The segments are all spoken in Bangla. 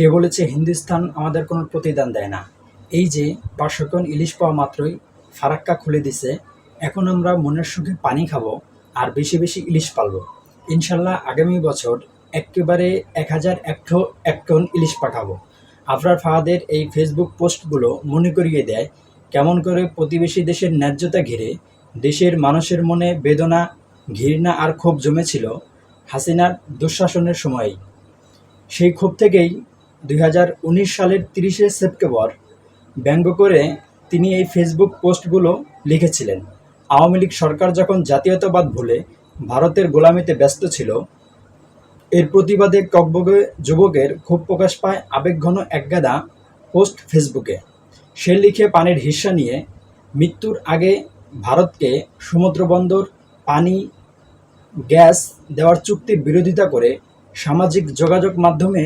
কে বলেছে হিন্দুস্তান আমাদের কোনো প্রতিদান দেয় না। এই যে পাঁচশো টন ইলিশ পাওয়া মাত্রই ফারাক্কা খুলে দিছে, এখন আমরা মনের সুখে পানি খাব আর বেশি বেশি ইলিশ পালবো। ইনশাল্লাহ আগামী বছর একেবারে এক হাজার এক ঠো- এক টন ইলিশ পাঠাবো। আফরার ফাহাদের এই ফেসবুক পোস্টগুলো মনে করিয়ে দেয়, কেমন করে প্রতিবেশী দেশের ন্যায্যতা ঘিরে দেশের মানুষের মনে বেদনা, ঘৃণা আর ক্ষোভ জমেছিল হাসিনার দুঃশাসনের সময়েই। সেই ক্ষোভ থেকেই দুই হাজার উনিশ সালের তিরিশে সেপ্টেম্বর ব্যঙ্গ করে তিনি এই ফেসবুক পোস্টগুলো লিখেছিলেন। আওয়ামী লীগ সরকার যখন জাতীয়তাবাদ ভুলে ভারতের গোলামিতে ব্যস্ত ছিল, এর প্রতিবাদে ককবগে যুবকের ক্ষোভ প্রকাশ পায় আবেগঘন একগাদা পোস্ট ফেসবুকে। সে লিখে পানির হিস্সা নিয়ে, মৃত্যুর আগে ভারতকে সমুদ্রবন্দর, পানি, গ্যাস দেওয়ার চুক্তির বিরোধিতা করে সামাজিক যোগাযোগ মাধ্যমে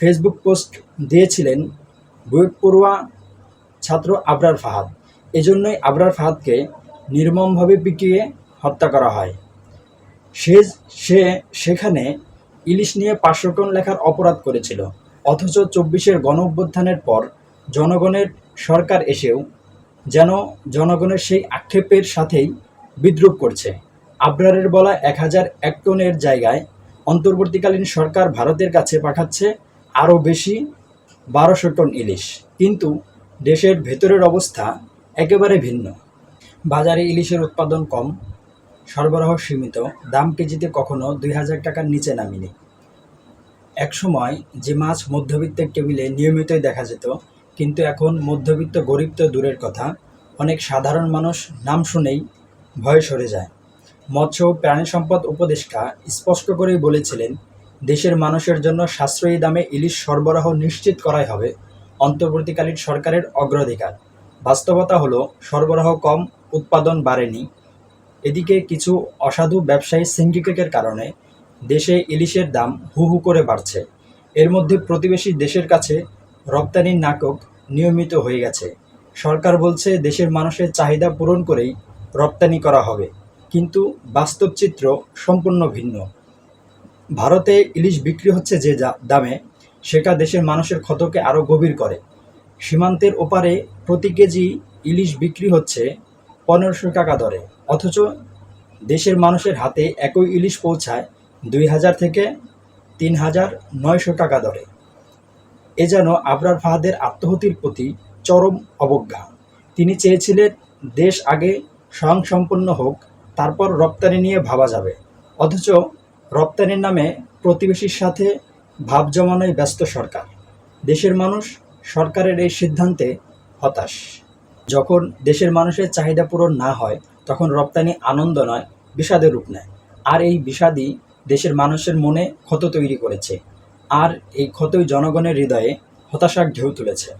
ফেসবুক পোস্ট দিয়েছিলেন বুয়েট পড়ুয়া ছাত্র আবরার ফাহাদ। এজন্যই আবরার ফাহাদকে নির্মমভাবে পিটিয়ে হত্যা করা হয়। সে সে, সেখানে ইলিশ নিয়ে টন লেখার অপরাধ করেছিল। অথচ চব্বিশের গণ অভ্যুত্থানের পর জনগণের সরকার এসেও যেন জনগণের সেই আক্ষেপের সাথেই বিদ্রুপ করছে। আবরারের বলা এক হাজার এক টনের জায়গায় অন্তর্বর্তীকালীন সরকার ভারতের কাছে পাঠাচ্ছে আরও বেশি বারোশো টন ইলিশ। কিন্তু দেশের ভেতরের অবস্থা একেবারে ভিন্ন। বাজারে ইলিশের উৎপাদন কম, সরবরাহ সীমিত, দাম কেজিতে কখনো দুই হাজার টাকার নিচে নামিনি। একসময় যে মাছ মধ্যবিত্তের টেবিলে নিয়মিতই দেখা যেত, কিন্তু এখন মধ্যবিত্ত গরিব তো দূরের কথা, অনেক সাধারণ মানুষ নাম শুনেই ভয়ে সরে যায়। মৎস্য প্রাণী সম্পদ উপদেষ্টা স্পষ্ট করেই বলেছিলেন দেশের মানুষের জন্য সাশ্রয়ী দামে ইলিশ সরবরাহ নিশ্চিত করাই হবে অন্তর্বর্তীকালীন সরকারের অগ্রাধিকার। বাস্তবতা হলো, সরবরাহ কম, উৎপাদন বাড়েনি। এদিকে কিছু অসাধু ব্যবসায়ী সিন্ডিকেটের কারণে দেশে ইলিশের দাম হু হু করে বাড়ছে। এর মধ্যে প্রতিবেশী দেশের কাছে রপ্তানির নাটক নিয়মিত হয়ে গেছে। সরকার বলছে, দেশের মানুষের চাহিদা পূরণ করেই রপ্তানি করা হবে। কিন্তু বাস্তব চিত্র সম্পূর্ণ ভিন্ন। ভারতে ইলিশ বিক্রি হচ্ছে যে দামে, সেটা দেশের মানুষের ক্ষতকে আরও গভীর করে। সীমান্তের ওপারে প্রতি কেজি ইলিশ বিক্রি হচ্ছে পনেরোশো টাকা দরে। অথচ দেশের মানুষের হাতে একই ইলিশ পৌঁছায় দুই হাজার থেকে তিন হাজার নয়শো টাকা দরে। এ যেন আবরার ফাহাদের আত্মহতির প্রতি চরম অবজ্ঞা। তিনি চেয়েছিলেন দেশ আগে স্বয়ংসম্পন্ন হোক, তারপর রপ্তানি নিয়ে ভাবা যাবে। অথচ রপ্তানির নামে প্রতিবেশীর সাথে ভাব জমানোয় ব্যস্ত সরকার। দেশের মানুষ সরকারের এই সিদ্ধান্তে হতাশ। যখন দেশের মানুষের চাহিদা পূরণ না হয়, তখন রপ্তানি আনন্দ নয়, বিষাদের রূপ নেয়। আর এই বিষাদই দেশের মানুষের মনে ক্ষত তৈরি করেছে। আর এই ক্ষতই জনগণের হৃদয়ে হতাশার ঢেউ তুলেছে।